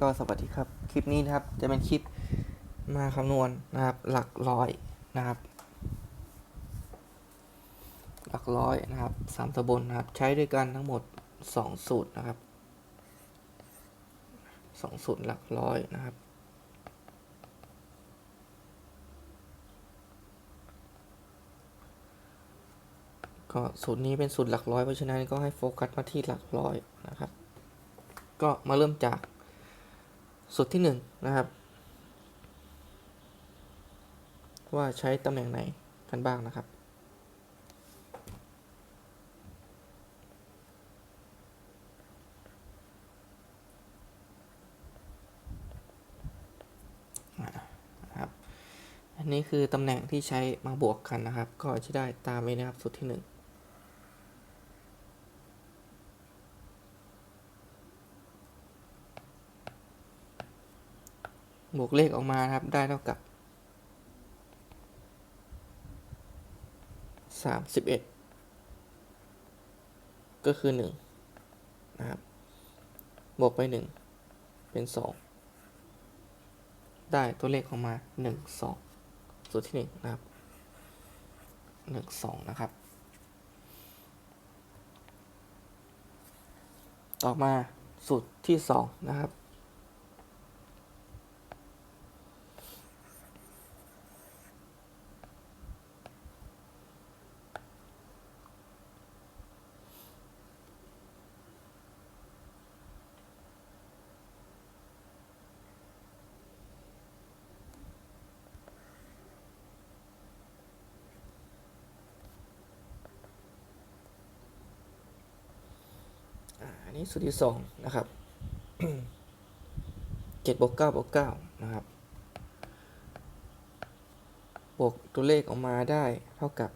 ก็สวัสดีครับ คลิปนี้นะครับ จะเป็นคลิปมาคำนวณนะครับ หลักร้อยนะครับ หลักร้อยนะครับสามตำบลนะครับ ใช้ด้วยกันทั้งหมดสองสูตรนะครับสองสูตรหลักร้อยนะครับก็สูตรนี้เป็นสูตรหลักร้อยเพราะฉะนั้นก็ให้โฟกัสมาที่หลักร้อยนะครับ ก็มาเริ่มจาก สูตรที่1นนะครับ ว่าใช้ตำแหน่งไหนกันบ้างนะครับ อันนี้คือตำแหน่งที่ใช้มาบวกกันนะครับ ก็จะได้ตามนี้นะครับสูตรที่ 1 บวกเลขออกมาครับ ได้เท่ากับสามสิบเอ็ดก็คือหนึ่งนะครับ บวกไปหนึ่งเป็นสองได้ตัวเลขออกมาหนึ่งสองสูตรที่หนึ่งนะครับหนึ่งสองนะครับ ต่อมาสูตรที่สองนะครับ อ่าอั นี้สูตรที่สองนะครับเจ็ดบวกเก้าบวกเก้านะครับ บวกตัวเลขออกมาได้เท่ากับ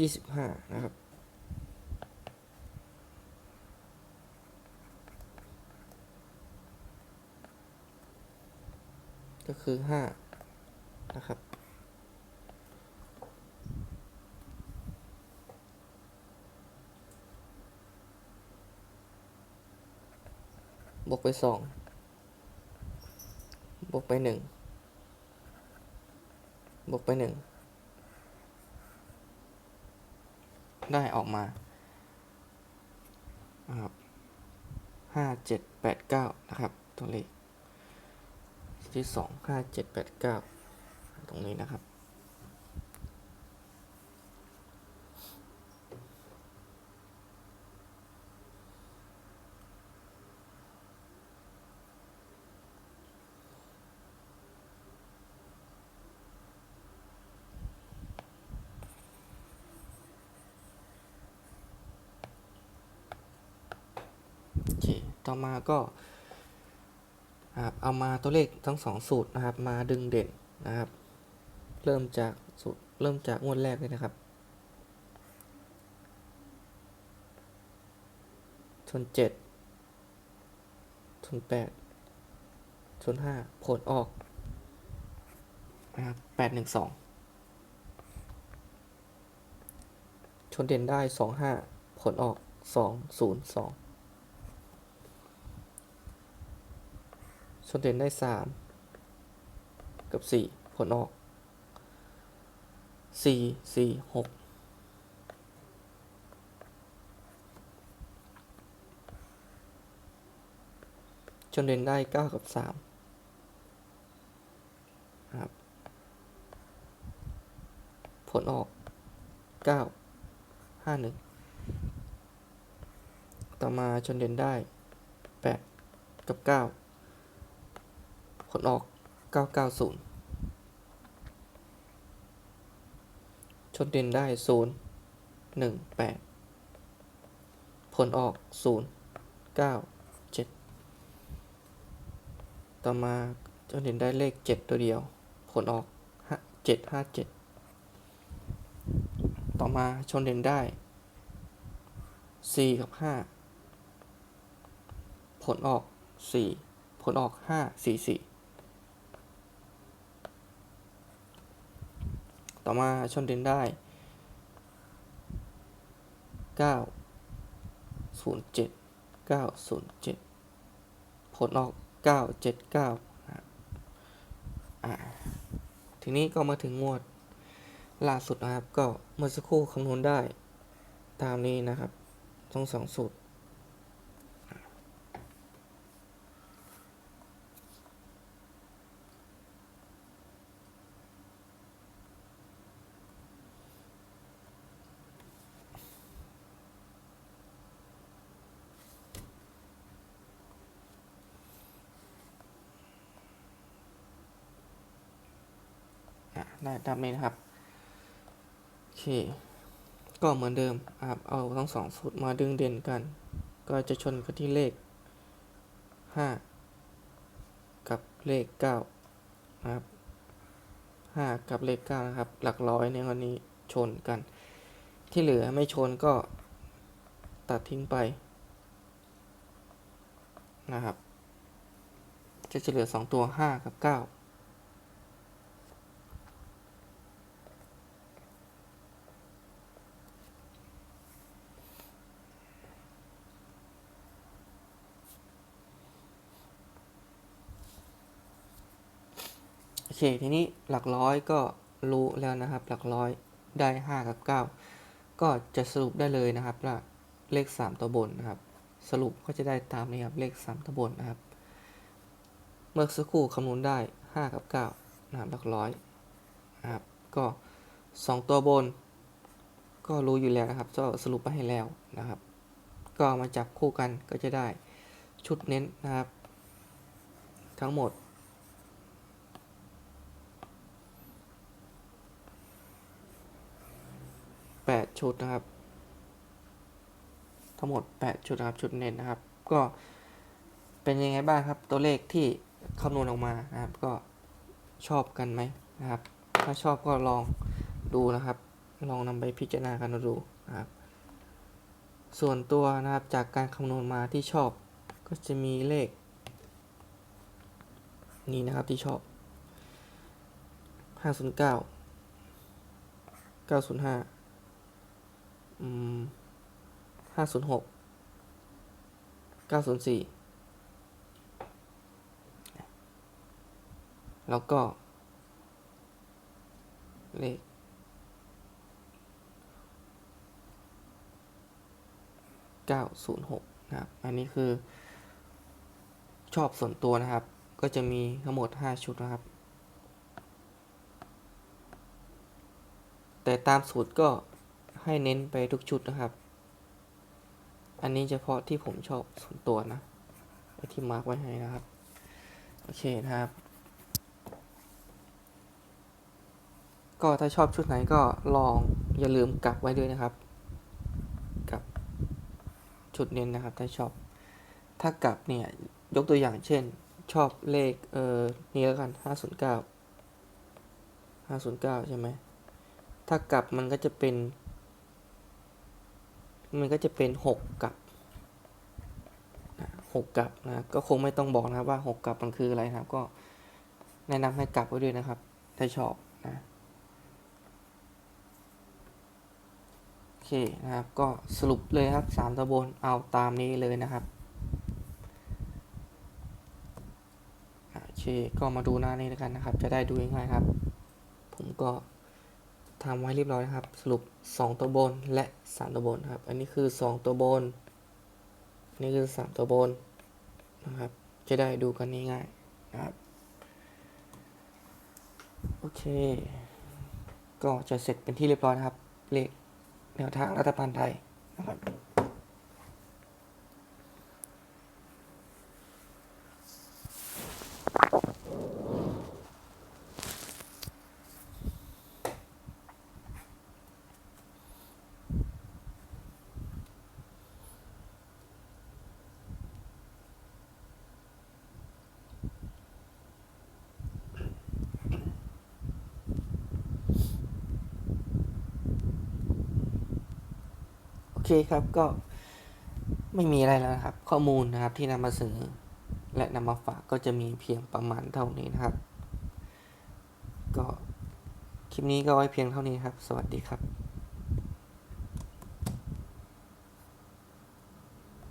ยี่สิบห้านะครับ ก็คือห้านะครับบวกไปสองบวกไปหนึ่งบวกไปหนึ่ง ได้ออกมานะครับห้าเจ็ดแปดเก้านะครับ ตัวเลขที่สองห้าเจ็ดแปดเก้าตรงนี้นะครับ โอเค ต่อมาก็เอามาตัวเลขทั้งสองสูตรนะครับ มาดึงเด่นนะครับ เริ่มจากสูตรเริ่มจากงวดแรกเลยนะครับ ชนเจ็ดชนแปดชนห้าผลออกนะครับแปดหนึ่งสองชนเด่นได้สองห้าผลออกสองศูนย์สอง ชนเด่นได้สามกับสี่ผลออกสี่สี่หกชนเด่นได้เก้ากับสามนะครับ ผลออกเก้าห้าหนึ่งต่อมาชนเด่นได้แปดกับเก้า ลออก 990 ชนเด่นได้ 0 1 8 ผลออก 0 9 7 ต่อมาชนเด่นได้เลข 7 ตัวเดียว ผลออก 7 5 7 ต่อมาชนเด่นได้ 4 กับ 5 ผลออก 4 ผลออก 5 4 4 ต่อมาชนเด่นได้เก้าศูนย์เจ็ดเก้าศูนย์เจ็ดผลออกเก้าเจ็ดเก้าทีนี้ก็มาถึงงวดล่าสุดนะครับ ก็เมื่อสักครู่คำนวณได้ตามนี้นะครับทั้งสองสูตร ได้ตามนี้นะครับ โอเค ก็เหมือนเดิมครับ เอาทั้งสองสูตรมาดึงเด่นกัน ก็จะชนกันที่เลข 5 กับเลข9นะครับ5กับเลข9นะครับ หลักร้อยในวันนี้ชนกัน ที่เหลือไม่ชนก็ตัดทิ้งไปนะครับ จะจะเหลือ 2 ตัว 5 กับ 9 ทีนี้หลักร้อยก็รู้แล้วนะครับ หลักร้อยได้ 5 กับ 9 ก็จะสรุปได้เลยนะครับว่าเลข 3 ตัวบนนะครับ สรุปก็จะได้ตามนี้ครับเลข 3 ตัวบนนะครับ เมื่อสักครู่คำนวณได้ 5 กับ 9 นะครับหลักร้อยนะครับ ก็ 2 ตัวบน ก็รู้อยู่แล้วนะครับก็สรุปไปให้แล้วนะครับ ก็มาจับคู่กันก็จะได้ชุดเน้นนะครับ ทั้งหมด 8 ชุดนะครับ ทั้งหมด 8 ชุดนะครับชุดเน้นนะครับ ก็เป็นยังไงบ้างครับ ตัวเลขที่คำนวณออกมานะครับ ก็ชอบกันไหมนะครับ ถ้าชอบก็ลองดูนะครับ ลองนำไปพิจารณากันดูนะครับ ส่วนตัวนะครับจากการคำนวณมาที่ชอบก็จะมีเลข นี้นะครับที่ชอบ509 905 อืมห้าศูนย์หกเก้าศูนย์สี่แล้วก็ เลขเก้าศูนย์หกนะครับ อันนี้คือ ชอบส่วนตัวนะครับ ก็จะมีทั้งหมด5ชุดนะครับ แต่ตามสูตรก็ ให้เน้นไปทุกชุดนะครับ อันนี้เฉพาะที่ผมชอบส่วนตัวนะไที่มาร์กไว้ให้นะครับ โอเคนะครับ ก็ถ้าชอบชุดไหนก็ลองอย่าลืมกักไว้ด้วยนะครับ กับชุดเน้นนะครับ ถ้าชอบ ถ้ากลับเนี่ยยกตัวอย่างเช่น ชอบเลขเออนี่แล้วกัน 509 509 ใช่ไหมถ้ากลับมันก็จะเป็น มันก็จะเป็น 6 กับหกกับนะก็คงไม่ต้องบอกนะครับว่า 6 กับมันคืออะไรนะครับ ก็แนะนำให้กลับไว้ด้วยนะครับ ถ้าชอบนะโอเคนะครับ ก็สรุปเลยครับ 3ตะบนเอาตามนี้เลยนะครับโอเคก็มาดูหน้านี้แล้วกันนะครับ จะได้ดูง่ายครับ ผมก็ ทำไว้เรียบร้อยนะครับ สรุป 2 ตัวบนและ 3 ตัวบนครับ อันนี้คือ 2 ตัวบน นี่คือ 3 ตัวบนนะครับ จะได้ดูกันง่ายๆนะครับ โอเค ก็จะเสร็จเป็นที่เรียบร้อยนะครับ เลขแนวทางรัฐบาลไทยนะครับ เคครับก็ไม่มีอะไรแล้วนะครับ ข้อมูลนะครับที่นำมาเสนอและนำมาฝากก็จะมีเพียงประมาณเท่านี้นะครับ ก็คลิปนี้ก็ไว้เพียงเท่านี้ครับ สวัสดีครับ